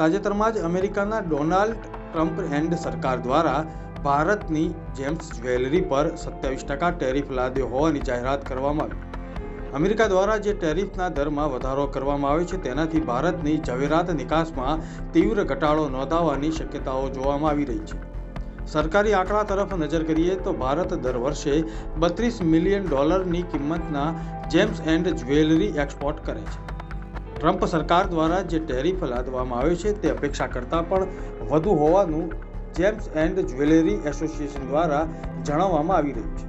તાજેતરમાં જ અમેરિકાના ડોનાલ્ડ ટ્રમ્પ એન્ડ સરકાર દ્વારા ભારતની જેમ્સ જ્વેલરી પર સત્યાવીસ ટકા ટેરિફ લાદ્યો હોવાની જાહેરાત કરવામાં આવી. અમેરિકા દ્વારા જે ટેરિફના દરમાં વધારો કરવામાં આવ્યો છે, તેનાથી ભારતની ઝવેરાત નિકાસમાં તીવ્ર ઘટાડો નોંધાવવાની શક્યતાઓ જોવામાં આવી રહી છે. સરકારી આંકડા તરફ નજર કરીએ તો ભારત દર વર્ષે બત્રીસ મિલિયન ડોલરની કિંમતના જેમ્સ એન્ડ જ્વેલરી એક્સપોર્ટ કરે છે. ટ્રમ્પ સરકાર દ્વારા જે ટેરિફ લાદવામાં આવ્યો છે તે અપેક્ષા કરતાં પણ વધુ હોવાનું જેમ્સ એન્ડ જ્વેલરી એસોસિએશન દ્વારા જણાવવામાં આવી રહ્યું છે.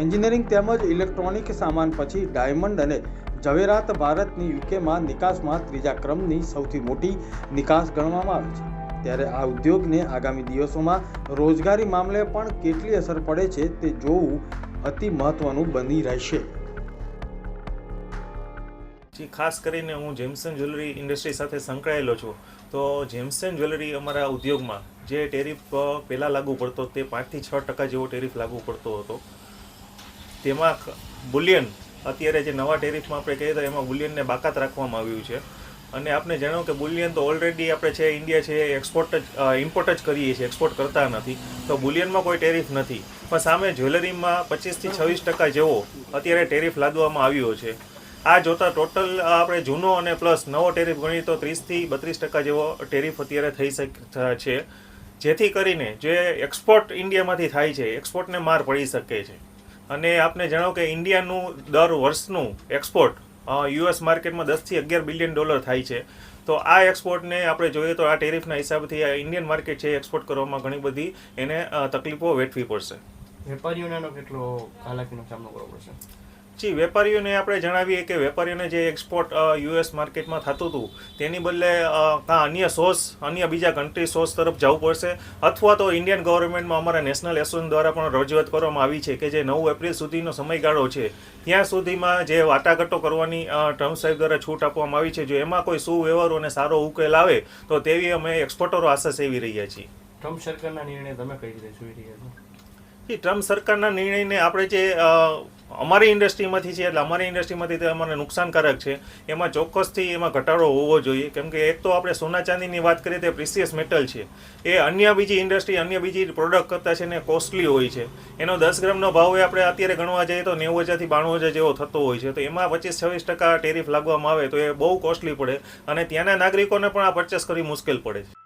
એન્જિનિયરિંગ તેમજ ઇલેક્ટ્રોનિક સામાન પછી ડાયમંડ અને ઝવેરાત ભારતની યુકેમાં નિકાસમાં ત્રીજા ક્રમની સૌથી મોટી નિકાસ ગણવામાં આવે છે. ત્યારે આ ઉદ્યોગને આગામી દિવસોમાં રોજગારી મામલે પણ કેટલી અસર પડે છે તે જોવું અતિ મહત્વનું બની રહેશે. જી, ખાસ કરીને હું જેમ્સન જ્વેલરી ઇન્ડસ્ટ્રી સાથે સંકળાયેલો છું, તો જેમ્સન જ્વેલરી અમારા ઉદ્યોગમાં જે ટેરિફ પહેલાં લાગુ પડતો તે પાંચથી છ ટકા જેવો ટેરિફ લાગુ પડતો હતો. તેમાં બુલિયન, અત્યારે જે નવા ટેરિફમાં આપણે કહીએ તો એમાં બુલિયનને બાકાત રાખવામાં આવ્યું છે. અને આપણે જણાવું કે બુલિયન તો ઓલરેડી આપણે છે ઇન્ડિયા છે એક્સપોર્ટ જ ઇમ્પોર્ટ જ કરીએ છીએ એક્સપોર્ટ કરતા નથી. તો બુલિયનમાં કોઈ ટેરિફ નથી. પણ સામે જ્વેલરીમાં પચીસથી છવ્વીસ ટકા જેવો અત્યારે ટેરિફ લાદવામાં આવ્યો છે. આ જોતા ટોટલ આપણે જૂનો અને પ્લસ નવો ટેરિફ ગણીએ તો ત્રીસથી બત્રીસ ટકા જેવો ટેરિફ અત્યારે થઈ શક છે. જેથી કરીને જે એક્સપોર્ટ ઇન્ડિયામાંથી થાય છે, એક્સપોર્ટને માર પડી શકે છે. અને આપને જણાવો કે ઇન્ડિયાનું દર વર્ષનું એક્સપોર્ટ યુએસ માર્કેટમાં દસથી અગિયાર બિલિયન ડોલર થાય છે. તો આ એક્સપોર્ટને આપણે જોઈએ તો આ ટેરિફના હિસાબથી આ ઇન્ડિયન માર્કેટ છે એક્સપોર્ટ કરવામાં ઘણી બધી એને તકલીફો વેઠવી પડશે. વેપારીઓને કેટલો હાલાકીનો સામનો કરવો પડશે? જી વેપારીઓને આપણે જણાવીએ કે વેપારીઓને જે એક્સપોર્ટ યુએસ માર્કેટમાં થતું હતું તેની બદલે કાં અન્ય સોર્સ અન્ય બીજા કન્ટ્રી સોર્સ તરફ જવું પડશે અથવા તો ઇન્ડિયન ગવર્મેન્ટમાં અમારા નેશનલ એસોસિએશન દ્વારા પણ રજૂઆત કરવામાં આવી છે કે જે નવ એપ્રિલ સુધીનો સમયગાળો છે. ત્યાં સુધીમાં જે વાટાઘાટો કરવાની ટ્રમ્પ સાહેબ દ્વારા છૂટ આપવામાં આવી છે જો એમાં કોઈ સુવ્યવહારો અને સારો ઉકેલ આવે તો તેવી અમે એક્સપોર્ટરો આશા સેવી રહ્યા છીએ. ટ્રમ્પ સરકારના નિર્ણય તમે કઈ રીતે જોઈ રહ્યા છો? એ ટ્રમ્પ સરકારના નિર્ણયને આપણે જે અમારી ઇન્ડસ્ટ્રીમાંથી છે, એટલે અમારી ઇન્ડસ્ટ્રીમાંથી તે અમને નુકસાનકારક છે. એમાં ચોક્કસથી એમાં ઘટાડો હોવો જોઈએ. કેમ કે એક તો આપણે સોના ચાંદીની વાત કરીએ તે પ્રિસિયસ મેટલ છે. એ અન્ય બીજી ઇન્ડસ્ટ્રી, અન્ય બીજી પ્રોડક્ટ કરતાં છે ને કોસ્ટલી હોય છે. એનો દસ ગ્રામનો ભાવ એ આપણે અત્યારે ગણવા જઈએ તો નેવું હજારથી બાણું હજાર જેવો થતો હોય છે. તો એમાં પચીસ છવ્વીસ ટકા ટેરિફ લાગવામાં આવે તો એ બહુ કોસ્ટલી પડે અને ત્યાંના નાગરિકોને પણ આ પરચેસ કરવી મુશ્કેલ પડે છે.